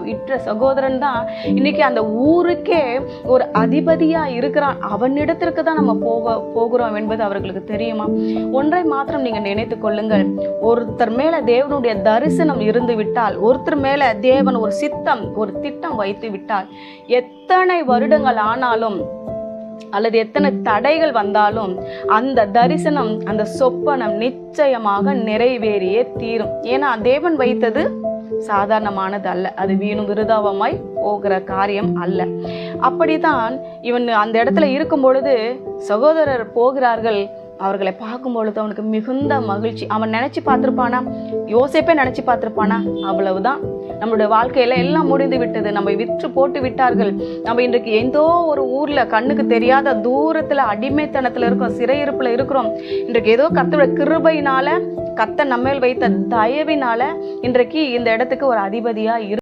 விற்ற சகோதரன் தான். இன்னைக்கு அந்த ஊருக்கே ஒரு அதிபதியா இருக்கிறான். அவனிடத்திற்கு தான் நம்ம போக போகிறோம் என்பது அவர்களுக்கு தெரியுமா? ஒன்றை மாத்திரம் நீங்க நினைத்து கொள்ளுங்கள். ஒருத்தர் மேல தேவனுடைய தரிசனம் இருந்து விட்டால் ஒருத்தர் மேல தேவன் ஒரு சித்தம் ஒரு திட்டம் வைத்து விட்டால் எத்தனை வருடங்கள் ஆனாலும் அல்லது எத்தனை தடைகள் வந்தாலும் அந்த தரிசனம் அந்த சொப்பனம் நிச்சயமாக நிறைவேறியே தீரும். ஏன்னா தேவன் வைத்தது சாதாரணமானது அல்ல. அது வீணும் விருதாவமாய் போகிற காரியம் அல்ல. அப்படிதான் இவன் அந்த இடத்துல இருக்கும் பொழுது சகோதரர் போகிறார்கள். அவர்களை பார்க்கும் பொழுது அவனுக்கு மிகுந்த மகிழ்ச்சி. அவன் நினைச்சு பார்த்திருப்பானா? யோசிப்பே நினைச்சு பார்த்திருப்பானா? அவ்வளவுதான். நம்மளுடைய வாழ்க்கையில எல்லாம் முடிந்து விட்டது. நம்ம விற்று போட்டு விட்டார்கள். நம்ம இன்றைக்கு எந்தோ ஒரு ஊர்ல கண்ணுக்கு தெரியாத தூரத்துல அடிமைத்தனத்துல இருக்கோம் சிறையிருப்புல இருக்கிறோம். இன்றைக்கு ஏதோ கர்த்தருடைய கிருபையினால கர்த்தர் நம்மேல் வைத்த தயவினால இன்றைக்கு இந்த இடத்துக்கு ஒரு அதிபதியா இரு